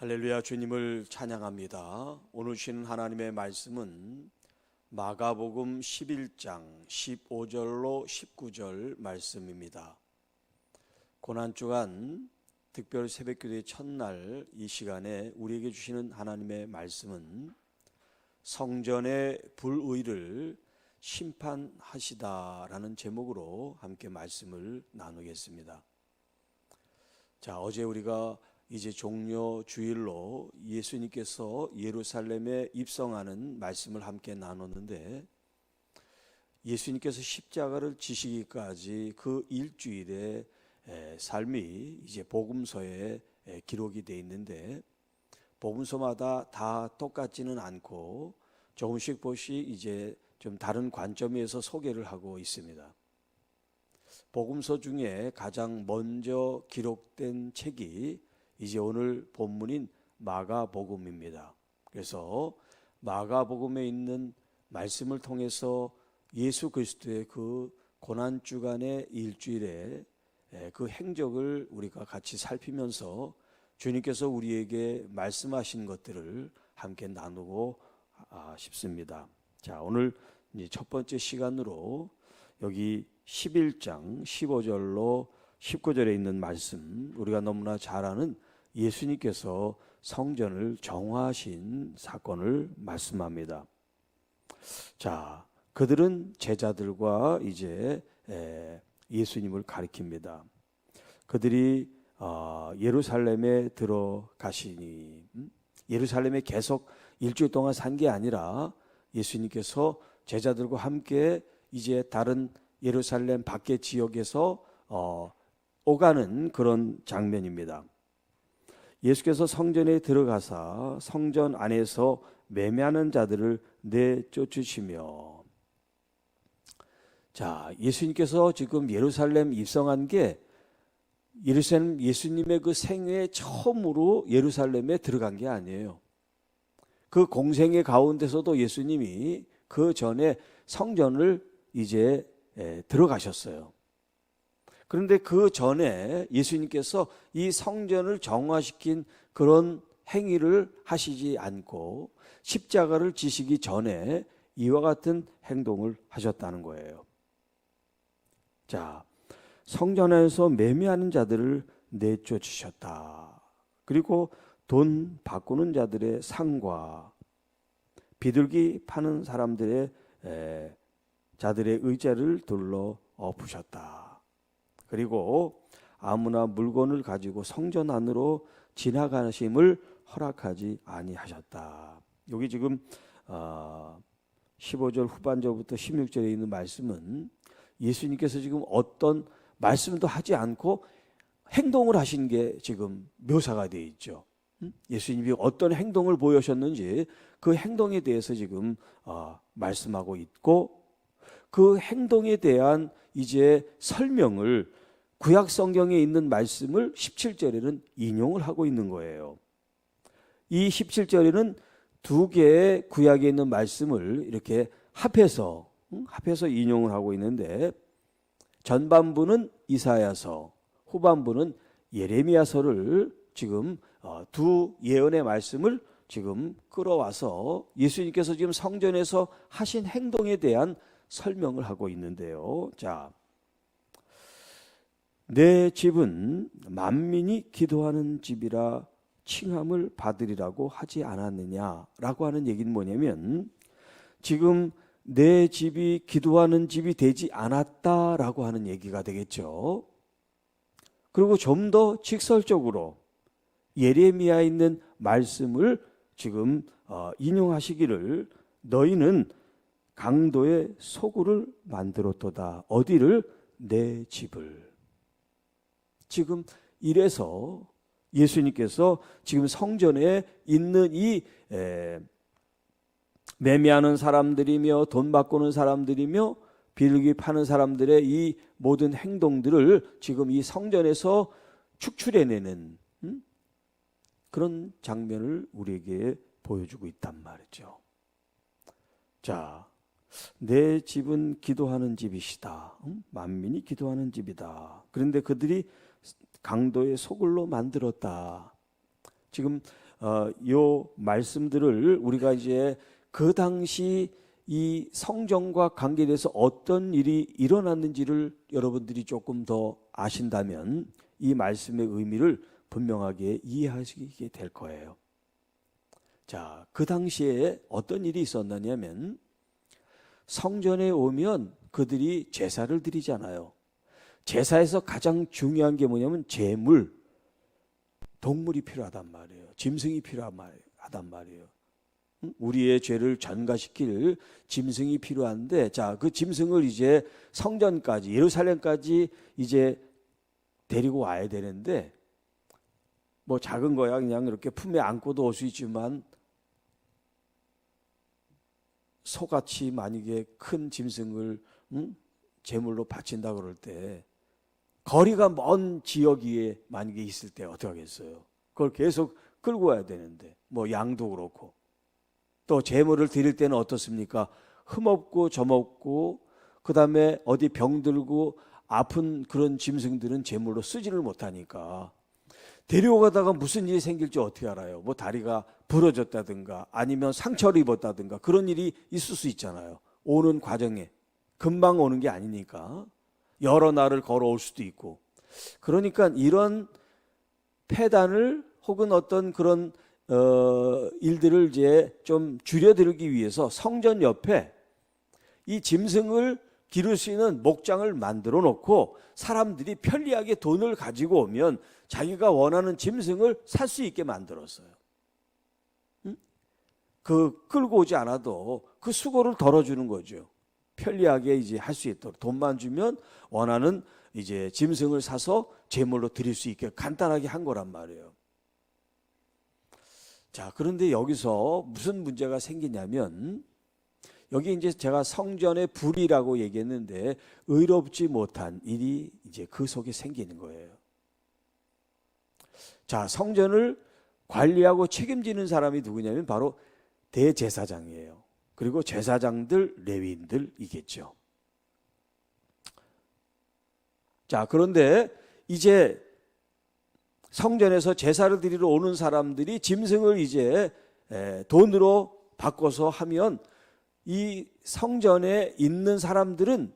할렐루야 주님을 찬양합니다. 오늘 주시는 하나님의 말씀은 마가복음 11장 15절로 19절 말씀입니다. 고난 주간 특별 새벽 기도의 첫날 이 시간에 우리에게 주시는 하나님의 말씀은 성전의 불의를 심판하시다라는 제목으로 함께 말씀을 나누겠습니다. 자, 어제 우리가 이제 종료 주일로 예수님께서 예루살렘에 입성하는 말씀을 함께 나눴는데 예수님께서 십자가를 지시기까지 그 일주일의 에, 삶이 이제 복음서에 에, 기록이 돼 있는데 복음서마다 다 똑같지는 않고 조금씩 보시 이제 좀 다른 관점에서 소개를 하고 있습니다. 복음서 중에 가장 먼저 기록된 책이 이제 오늘 본문인 마가복음입니다. 그래서 마가복음에 있는 말씀을 통해서 예수 그리스도의 그 고난 주간의 일주일에 그 행적을 우리가 같이 살피면서 주님께서 우리에게 말씀하신 것들을 함께 나누고 아, 싶습니다. 자, 오늘 첫 번째 시간으로 여기 11장 15절로 19절에 있는 말씀 우리가 너무나 잘 아는 예수님께서 성전을 정화하신 사건을 말씀합니다. 자, 그들은 제자들과 이제 예수님을 가리킵니다. 그들이 어, 예루살렘에 들어가시니 음? 예루살렘에 계속 일주일 동안 산 게 아니라 예수님께서 제자들과 함께 이제 다른 예루살렘 밖의 지역에서 어, 오가는 그런 장면입니다. 예수께서 성전에 들어가사 성전 안에서 매매하는 자들을 내쫓으시며 자, 예수님께서 지금 예루살렘 입성한 게 예루살렘 예수님의 그 생애 처음으로 예루살렘에 들어간 게 아니에요. 그 공생의 가운데서도 예수님이 그 전에 성전을 이제 들어가셨어요. 그런데 그 전에 예수님께서 이 성전을 정화시킨 그런 행위를 하시지 않고 십자가를 지시기 전에 이와 같은 행동을 하셨다는 거예요. 자, 성전 에서 매매하는 자들을 내쫓으셨다. 그리고 돈 바꾸는 자들의 상과 비둘기 파는 사람들의 에, 자들의 의자를 둘러 엎으셨다. 그리고 아무나 물건을 가지고 성전 안으로 지나가심을 허락하지 아니하셨다. 여기 지금 어, 15절 후반절부터 16절에 있는 말씀은 예수님께서 지금 어떤 말씀도 하지 않고 행동을 하신 게 지금 묘사가 되어 있죠. 예수님이 어떤 행동을 보여셨는지 그 행동에 대해서 지금 어, 말씀하고 있고 그 행동에 대한 이제 설명을 구약 성경에 있는 말씀을 17절에는 인용을 하고 있는 거예요. 이 17절에는 두 개의 구약에 있는 말씀을 이렇게 합해서 합해서 인용을 하고 있는데 전반부는 이사야서, 후반부는 예레미야서를 지금 어, 두 예언의 말씀을 지금 끌어와서 예수님께서 지금 성전에서 하신 행동에 대한 설명을 하고 있는데요. 자, 내 집은 만민이 기도하는 집이라 칭함을 받으리라고 하지 않았느냐라고 하는 얘기는 뭐냐면 지금 내 집이 기도하는 집이 되지 않았다라고 하는 얘기가 되겠죠. 그리고 좀 더 직설적으로 예레미야에 있는 말씀을 지금 어, 인용하시기를 너희는 강도의 소굴을 만들었도다. 어디를 내 집을 지금 이래서 예수님께서 지금 성전에 있는 이 에, 매매하는 사람들이며 돈 바꾸는 사람들이며 빌기 파는 사람들의 이 모든 행동들을 지금 이 성전에서 축출해내는 음? 그런 장면을 우리에게 보여주고 있단 말이죠. 자, 내 집은 기도하는 집이시다. 음? 만민이 기도하는 집이다. 그런데 그들이 강도의 소굴로 만들었다. 지금 어, 요 말씀들을 우리가 이제 그 당시 이 성전과 관계돼서 어떤 일이 일어났는지를 여러분들이 조금 더 아신다면 이 말씀의 의미를 분명하게 이해하시게 될 거예요. 자, 그 당시에 어떤 일이 있었느냐면 성전에 오면 그들이 제사를 드리잖아요. 제사에서 가장 중요한 게 뭐냐면 제물, 동물이 필요하단 말이에요. 짐승이 필요하단 말이에요. 응? 우리의 죄를 전가시킬 짐승이 필요한데, 자, 그 짐승을 이제 성전까지, 예루살렘까지 이제 데리고 와야 되는데, 뭐 작은 거야 그냥 이렇게 품에 안고도 올 수 있지만 소같이 만약에 큰 짐승을 응? 제물로 바친다 그럴 때 거리가 먼 지역 위에 만약에 있을 때 어떻게 하겠어요? 그걸 계속 끌고 와야 되는데 뭐 양도 그렇고 또 제물을 드릴 때는 어떻습니까? 흠없고 점없고 그 다음에 어디 병들고 아픈 그런 짐승들은 제물로 쓰지를 못하니까 데려가다가 무슨 일이 생길지 어떻게 알아요? 뭐 다리가 부러졌다든가 아니면 상처를 입었다든가 그런 일이 있을 수 있잖아요. 오는 과정에 금방 오는 게 아니니까 여러 날을 걸어올 수도 있고 그러니까 이런 폐단을 혹은 어떤 그런 어, 일들을 이제 좀 줄여들기 위해서 성전 옆에 이 짐승을 기를 수 있는 목장을 만들어 놓고 사람들이 편리하게 돈을 가지고 오면 자기가 원하는 짐승을 살 수 있게 만들었어요. 응? 그 끌고 오지 않아도 그 수고를 덜어주는 거죠. 편리하게 이제 할 수 있도록 돈만 주면 원하는 이제 짐승을 사서 제물로 드릴 수 있게 간단하게 한 거란 말이에요. 자, 그런데 여기서 무슨 문제가 생기냐면 여기 이제 제가 성전의 불이라고 얘기했는데 의롭지 못한 일이 이제 그 속에 생기는 거예요. 자, 성전을 관리하고 책임지는 사람이 누구냐면 바로 대제사장이에요. 그리고 제사장들, 레위인들이겠죠. 자, 그런데 이제 성전에서 제사를 드리러 오는 사람들이 짐승을 이제 돈으로 바꿔서 하면 이 성전에 있는 사람들은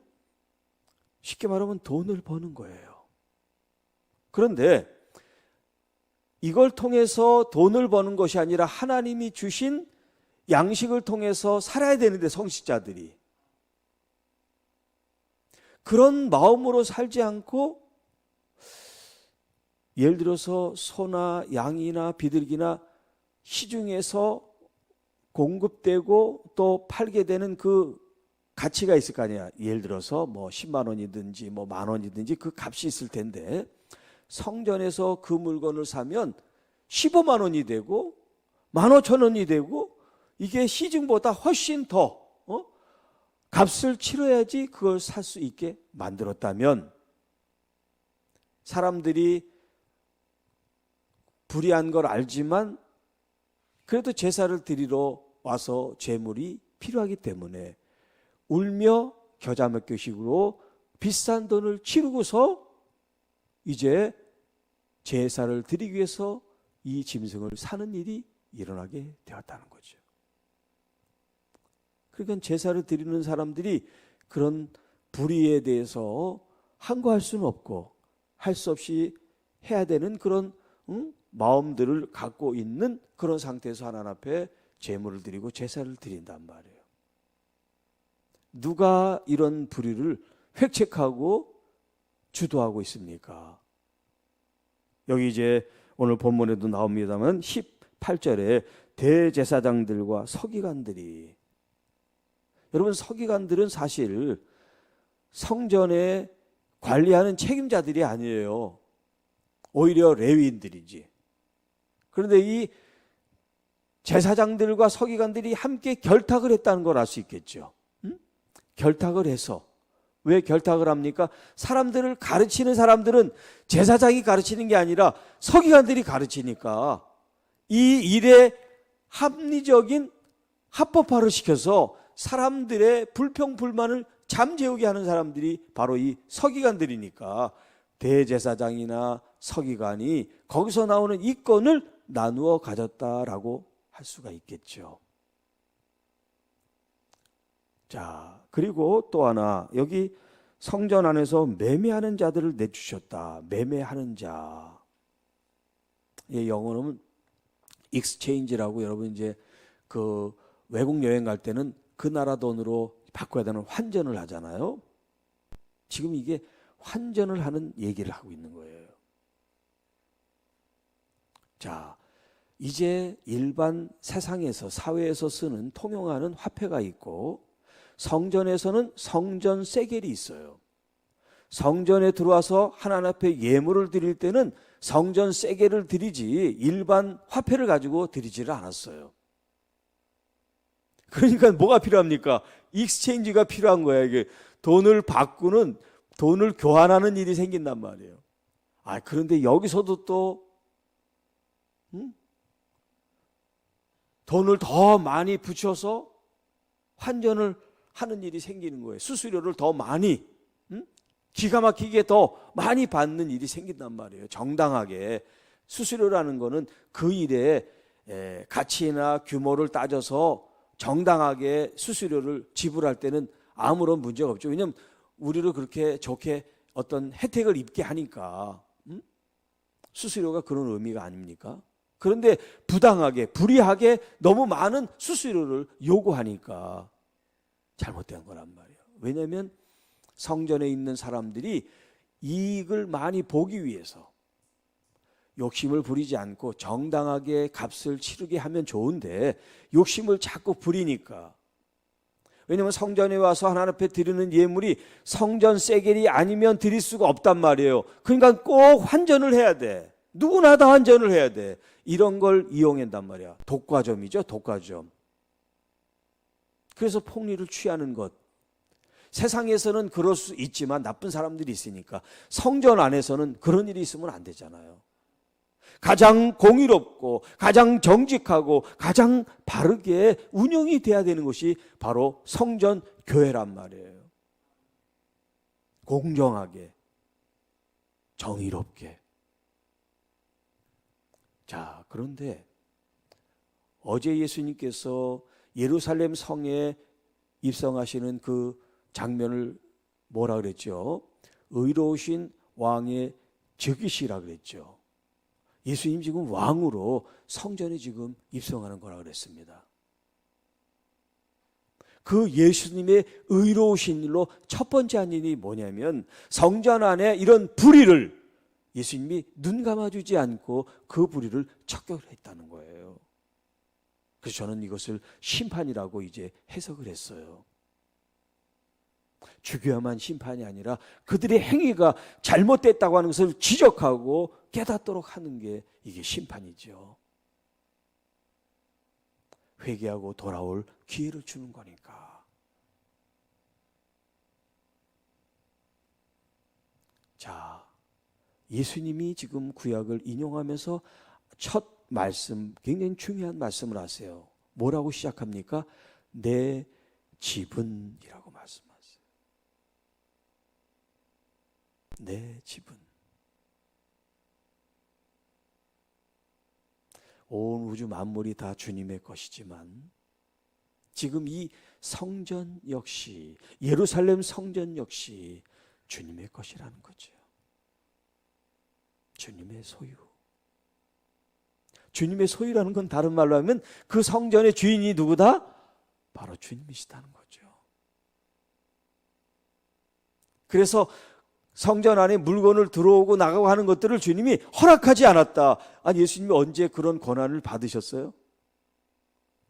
쉽게 말하면 돈을 버는 거예요. 그런데 이걸 통해서 돈을 버는 것이 아니라 하나님이 주신 양식을 통해서 살아야 되는데 성실자들이 그런 마음으로 살지 않고 예를 들어서 소나 양이나 비둘기나 시중에서 공급되고 또 팔게 되는 그 가치가 있을 거 아니야. 예를 들어서 뭐 10만 원이든지 뭐 만 원이든지 그 값이 있을 텐데 성전에서 그 물건을 사면 15만 원이 되고 1만 5천 원이 되고 이게 시중보다 훨씬 더 어? 값을 치러야지 그걸 살 수 있게 만들었다면 사람들이 불의한 걸 알지만 그래도 제사를 드리러 와서 제물이 필요하기 때문에 울며 겨자 먹교식으로 비싼 돈을 치르고서 이제 제사를 드리기 위해서 이 짐승을 사는 일이 일어나게 되었다는 거죠. 그러니까 제사를 드리는 사람들이 그런 불의에 대해서 항거할 수는 없고 할 수 없이 해야 되는 그런 응? 마음들을 갖고 있는 그런 상태에서 하나님 앞에 제물을 드리고 제사를 드린단 말이에요. 누가 이런 불의를 획책하고 주도하고 있습니까? 여기 이제 오늘 본문에도 나옵니다만 18절에 대제사장들과 서기관들이 여러분 서기관들은 사실 성전에 관리하는 책임자들이 아니에요. 오히려 레위인들이지. 그런데 이 제사장들과 서기관들이 함께 결탁을 했다는 걸 알 수 있겠죠. 응? 결탁을 해서 왜 결탁을 합니까? 사람들을 가르치는 사람들은 제사장이 가르치는 게 아니라 서기관들이 가르치니까 이 일에 합리적인 합법화를 시켜서 사람들의 불평 불만을 잠재우게 하는 사람들이 바로 이 서기관들이니까 대제사장이나 서기관이 거기서 나오는 이 건을 나누어 가졌다라고 할 수가 있겠죠. 자, 그리고 또 하나 여기 성전 안에서 매매하는 자들을 내주셨다. 매매하는 자. 예, 영어로는 exchange라고 여러분 이제 그 외국 여행 갈 때는 그 나라 돈으로 바꿔야 되는 환전을 하잖아요. 지금 이게 환전을 하는 얘기를 하고 있는 거예요. 자, 이제 일반 세상에서 사회에서 쓰는 통용하는 화폐가 있고 성전에서는 성전 세겔이 있어요. 성전에 들어와서 하나님 앞에 예물을 드릴 때는 성전 세겔을 드리지 일반 화폐를 가지고 드리지를 않았어요. 그러니까 뭐가 필요합니까? 익스체인지가 필요한 거야. 이게 돈을 바꾸는 돈을 교환하는 일이 생긴단 말이에요. 아, 그런데 여기서도 또 음? 돈을 더 많이 붙여서 환전을 하는 일이 생기는 거예요. 수수료를 더 많이 음? 기가 막히게 더 많이 받는 일이 생긴단 말이에요. 정당하게 수수료라는 거는 그 일의 에, 가치나 규모를 따져서 정당하게 수수료를 지불할 때는 아무런 문제가 없죠. 왜냐하면 우리를 그렇게 좋게 어떤 혜택을 입게 하니까 음? 수수료가 그런 의미가 아닙니까? 그런데 부당하게 불이하게 너무 많은 수수료를 요구하니까 잘못된 거란 말이에요. 왜냐하면 성전에 있는 사람들이 이익을 많이 보기 위해서 욕심을 부리지 않고 정당하게 값을 치르게 하면 좋은데 욕심을 자꾸 부리니까 왜냐하면 성전에 와서 하나님 앞에 드리는 예물이 성전 세겔이 아니면 드릴 수가 없단 말이에요. 그러니까 꼭 환전을 해야 돼. 누구나 다 환전을 해야 돼. 이런 걸 이용한단 말이야. 독과점이죠, 독과점. 그래서 폭리를 취하는 것. 세상에서는 그럴 수 있지만 나쁜 사람들이 있으니까 성전 안에서는 그런 일이 있으면 안 되잖아요. 가장 공의롭고 가장 정직하고 가장 바르게 운영이 돼야 되는 것이 바로 성전 교회란 말이에요. 공정하게 정의롭게. 자, 그런데 어제 예수님께서 예루살렘 성에 입성하시는 그 장면을 뭐라 그랬죠? 의로우신 왕의 즉위시라 그랬죠. 예수님 지금 왕으로 성전에 지금 입성하는 거라 그랬습니다. 그 예수님의 의로우신 일로 첫 번째 한 일이 뭐냐면 성전 안에 이런 불의를 예수님이 눈 감아주지 않고 그 불의를 척결을 했다는 거예요. 그래서 저는 이것을 심판이라고 이제 해석을 했어요. 죽여야만 심판이 아니라 그들의 행위가 잘못됐다고 하는 것을 지적하고 깨닫도록 하는 게 이게 심판이죠. 회개하고 돌아올 기회를 주는 거니까. 자, 예수님이 지금 구약을 인용하면서 첫 말씀, 굉장히 중요한 말씀을 하세요. 뭐라고 시작합니까? 내 집은이라고 말씀하세요. 내 집은. 온 우주 만물이 다 주님의 것이지만 지금 이 성전 역시 예루살렘 성전 역시 주님의 것이라는 거죠. 주님의 소유. 주님의 소유라는 건 다른 말로 하면 그 성전의 주인이 누구다? 바로 주님이시다는 거죠. 그래서 성전 안에 물건을 들어오고 나가고 하는 것들을 주님이 허락하지 않았다. 아니, 예수님이 언제 그런 권한을 받으셨어요?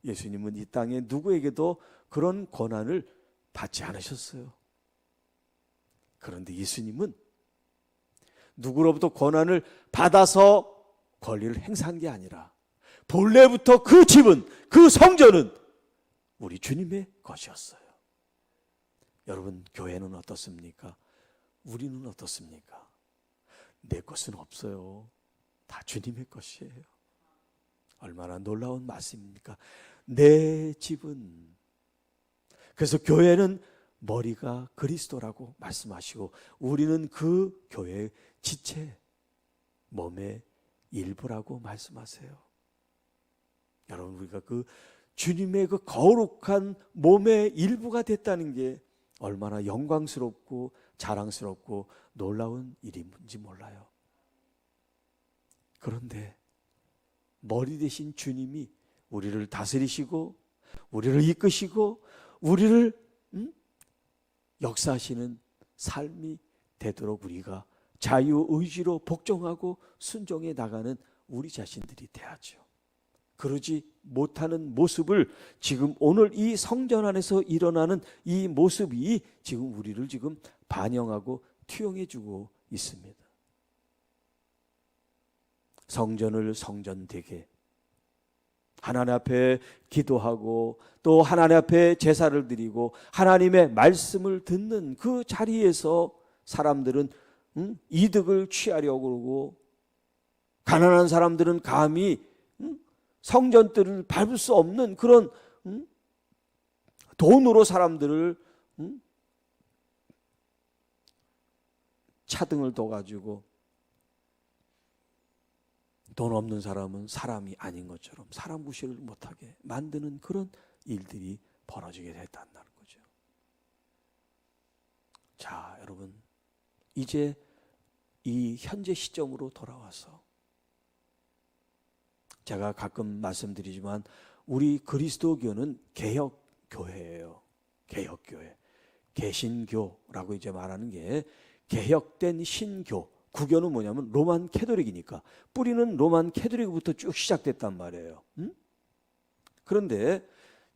예수님은 이 땅에 누구에게도 그런 권한을 받지 않으셨어요. 그런데 예수님은 누구로부터 권한을 받아서 권리를 행사한 게 아니라 본래부터 그 집은 그 성전은 우리 주님의 것이었어요. 여러분 교회는 어떻습니까? 우리는 어떻습니까? 내 것은 없어요. 다 주님의 것이에요. 얼마나 놀라운 말씀입니까? 내 집은 그래서 교회는 머리가 그리스도라고 말씀하시고 우리는 그 교회의 지체 몸의 일부라고 말씀하세요. 여러분 우리가 그 주님의 그 거룩한 몸의 일부가 됐다는 게 얼마나 영광스럽고 자랑스럽고 놀라운 일인지 몰라요. 그런데 머리 대신 주님이 우리를 다스리시고 우리를 이끄시고 우리를 음? 역사하시는 삶이 되도록 우리가 자유 의지로 복종하고 순종해 나가는 우리 자신들이 돼야죠. 그러지 못하는 모습을 지금 오늘 이 성전 안에서 일어나는 이 모습이 지금 우리를 지금 반영하고 투영해 주고 있습니다. 성전을 성전되게 하나님 앞에 기도하고 또 하나님 앞에 제사를 드리고 하나님의 말씀을 듣는 그 자리에서 사람들은 음? 이득을 취하려고 그러고 가난한 사람들은 감히 음? 성전들을 밟을 수 없는 그런 음? 돈으로 사람들을 음? 차등을 둬가지고 돈 없는 사람은 사람이 아닌 것처럼 사람 무시를 못하게 만드는 그런 일들이 벌어지게 됐다는 거죠. 자, 여러분 이제 이 현재 시점으로 돌아와서 제가 가끔 말씀드리지만 우리 그리스도교는 개혁 교회예요. 개혁 교회. 개신교라고 이제 말하는 게 개혁된 신교. 구교는 뭐냐면 로만 캐도릭이니까 뿌리는 로만 캐도릭부터 쭉 시작됐단 말이에요. 음? 그런데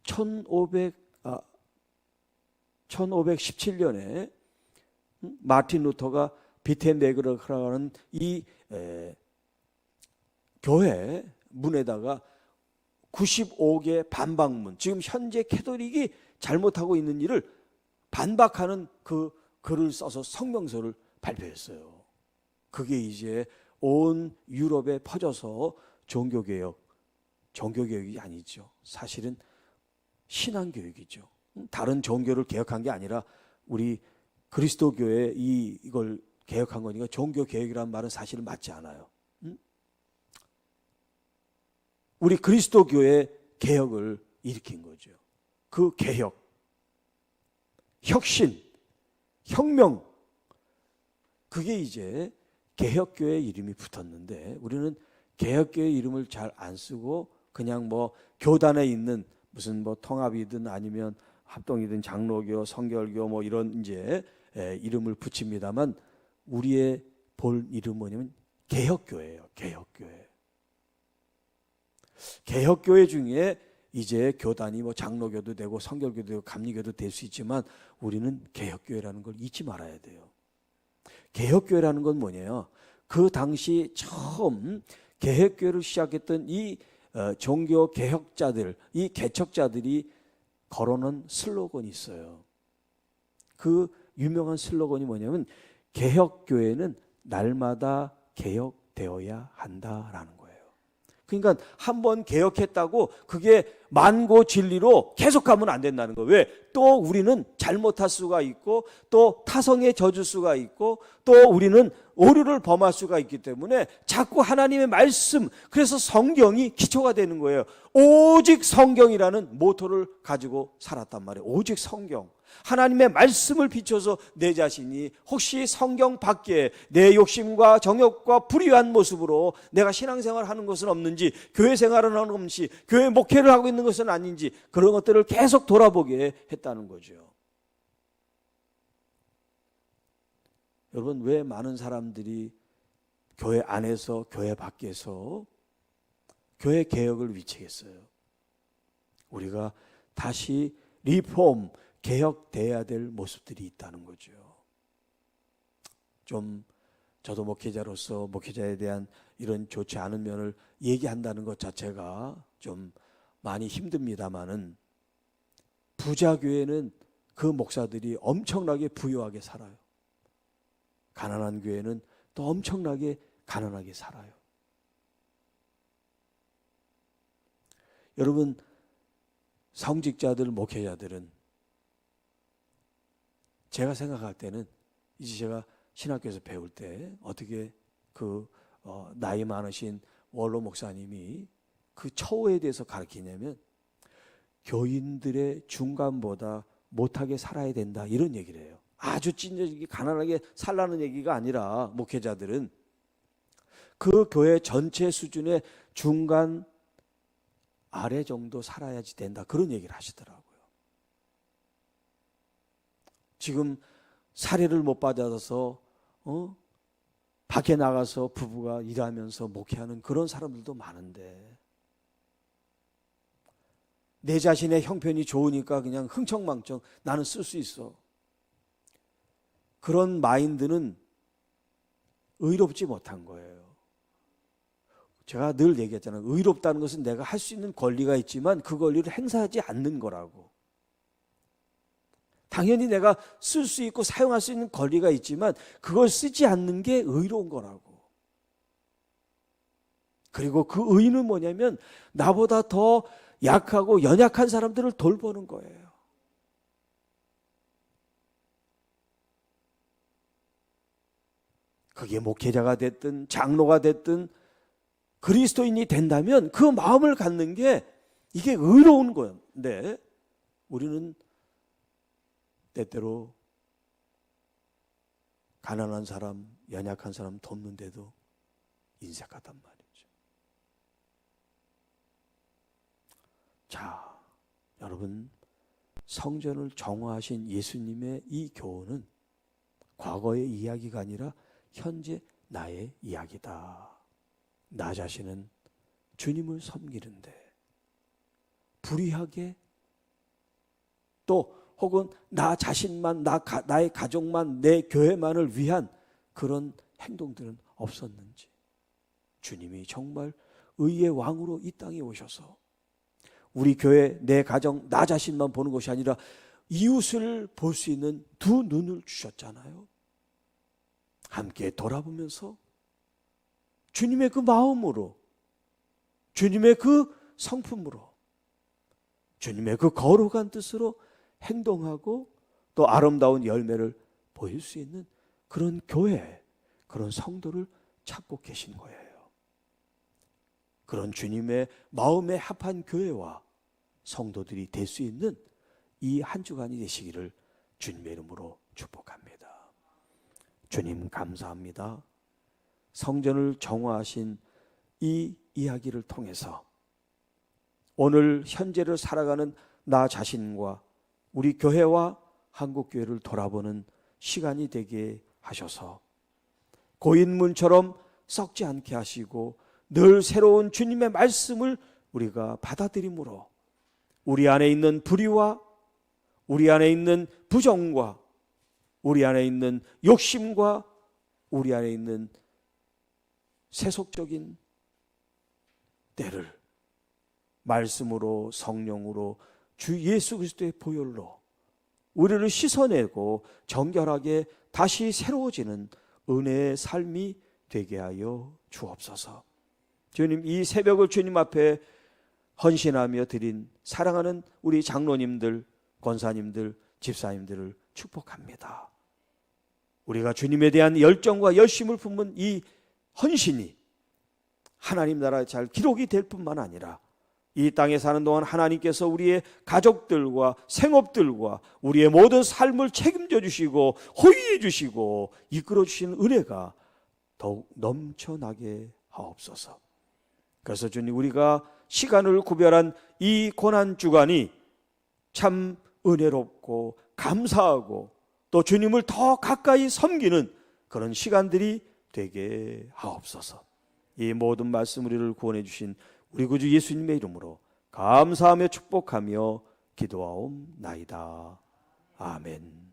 1500 아, 1517년에 음? 마틴 루터가 비텐베그라는 이 에, 교회 문에다가 95개 반박문 지금 현재 캐도릭이 잘못하고 있는 일을 반박하는 그 글을 써서 성명서를 발표했어요. 그게 이제 온 유럽에 퍼져서 종교개혁, 종교개혁이 아니죠. 사실은 신앙교육이죠. 다른 종교를 개혁한 게 아니라 우리 그리스도교회 이 이걸 개혁한 거니까 종교개혁이라는 말은 사실은 맞지 않아요. 우리 그리스도교의 개혁을 일으킨 거죠. 그 개혁, 혁신, 혁명, 그게 이제 개혁교회 이름이 붙었는데 우리는 개혁교회 이름을 잘 안 쓰고 그냥 뭐 교단에 있는 무슨 뭐 통합이든 아니면 합동이든 장로교, 성결교 뭐 이런 이제 이름을 붙입니다만 우리의 볼 이름 뭐냐면 개혁교회예요. 개혁교회. 개혁교회 중에 이제 교단이 뭐 장로교도 되고 성결교도 되고 감리교도 될 수 있지만 우리는 개혁교회라는 걸 잊지 말아야 돼요. 개혁교회라는 건 뭐냐요? 그 당시 처음 개혁교회를 시작했던 이 어, 종교 개혁자들, 이 개척자들이 걸어놓은 슬로건이 있어요. 그 유명한 슬로건이 뭐냐면 개혁교회는 날마다 개혁되어야 한다라는. 그러니까 한 번 개혁했다고 그게 만고 진리로 계속 가면 안 된다는 거예요. 왜? 또 우리는 잘못할 수가 있고 또 타성에 젖을 수가 있고 또 우리는 오류를 범할 수가 있기 때문에 자꾸 하나님의 말씀 그래서 성경이 기초가 되는 거예요. 오직 성경이라는 모토를 가지고 살았단 말이에요. 오직 성경. 하나님의 말씀을 비춰서 내 자신이 혹시 성경 밖에 내 욕심과 정욕과 불의한 모습으로 내가 신앙생활을 하는 것은 없는지 교회 생활을 하는 것이 교회 목회를 하고 있는 것은 아닌지 그런 것들을 계속 돌아보게 했다는 거죠. 여러분 왜 많은 사람들이 교회 안에서 교회 밖에서 교회 개혁을 위치했어요. 우리가 다시 리폼 개혁돼야 될 모습들이 있다는 거죠. 좀 저도 목회자로서 목회자에 대한 이런 좋지 않은 면을 얘기한다는 것 자체가 좀 많이 힘듭니다만은 부자 교회는 그 목사들이 엄청나게 부유하게 살아요. 가난한 교회는 또 엄청나게 가난하게 살아요. 여러분 성직자들 목회자들은 제가 생각할 때는 이제 제가 신학교에서 배울 때 어떻게 그 어, 나이 많으신 원로 목사님이 그 처우에 대해서 가르치냐면 교인들의 중간보다 못하게 살아야 된다 이런 얘기를 해요. 아주 찐전하게 가난하게 살라는 얘기가 아니라 목회자들은 그 교회 전체 수준의 중간 아래 정도 살아야지 된다 그런 얘기를 하시더라고요. 지금 사례를 못 받아서 어? 밖에 나가서 부부가 일하면서 목회하는 그런 사람들도 많은데 내 자신의 형편이 좋으니까 그냥 흥청망청 나는 쓸 수 있어. 그런 마인드는 의롭지 못한 거예요. 제가 늘 얘기했잖아요. 의롭다는 것은 내가 할 수 있는 권리가 있지만 그 권리를 행사하지 않는 거라고. 당연히 내가 쓸 수 있고 사용할 수 있는 권리가 있지만 그걸 쓰지 않는 게 의로운 거라고. 그리고 그 의는 뭐냐면 나보다 더 약하고 연약한 사람들을 돌보는 거예요. 그게 목회자가 됐든 장로가 됐든 그리스도인이 된다면 그 마음을 갖는 게 이게 의로운. 근데 우리는 때때로 가난한 사람, 연약한 사람 돕는데도 인색하단 말이죠. 자, 여러분 성전을 정화하신 예수님의 이 교훈은 과거의 이야기가 아니라 현재 나의 이야기다. 나 자신은 주님을 섬기는데 불의하게 또 혹은 나 자신만 나 나의 가족만 내 교회만을 위한 그런 행동들은 없었는지 주님이 정말 의의 왕으로 이 땅에 오셔서 우리 교회 내 가정 나 자신만 보는 것이 아니라 이웃을 볼 수 있는 두 눈을 주셨잖아요. 함께 돌아보면서 주님의 그 마음으로 주님의 그 성품으로 주님의 그 거룩한 뜻으로 행동하고 또 아름다운 열매를 보일 수 있는 그런 교회, 그런 성도를 찾고 계신 거예요. 그런 주님의 마음에 합한 교회와 성도들이 될 수 있는 이 한 주간이 되시기를 주님의 이름으로 축복합니다. 주님 감사합니다. 성전을 정화하신 이 이야기를 통해서 오늘 현재를 살아가는 나 자신과 우리 교회와 한국 교회를 돌아보는 시간이 되게 하셔서 고인문처럼 썩지 않게 하시고 늘 새로운 주님의 말씀을 우리가 받아들임으로 우리 안에 있는 불의와 우리 안에 있는 부정과 우리 안에 있는 욕심과 우리 안에 있는 세속적인 때를 말씀으로 성령으로 주 예수 그리스도의 보혈로 우리를 씻어내고 정결하게 다시 새로워지는 은혜의 삶이 되게 하여 주옵소서. 주님 이 새벽을 주님 앞에 헌신하며 드린 사랑하는 우리 장로님들, 권사님들, 집사님들을 축복합니다. 우리가 주님에 대한 열정과 열심을 품은 이 헌신이 하나님 나라에 잘 기록이 될 뿐만 아니라 이 땅에 사는 동안 하나님께서 우리의 가족들과 생업들과 우리의 모든 삶을 책임져 주시고 호위해 주시고 이끌어 주신 은혜가 더욱 넘쳐나게 하옵소서. 그래서 주님 우리가 시간을 구별한 이 고난 주간이 참 은혜롭고 감사하고 또 주님을 더 가까이 섬기는 그런 시간들이 되게 하옵소서. 이 모든 말씀 우리를 구원해 주신 우리 구주 예수님의 이름으로 감사하며 축복하며 기도하옵나이다. 아멘.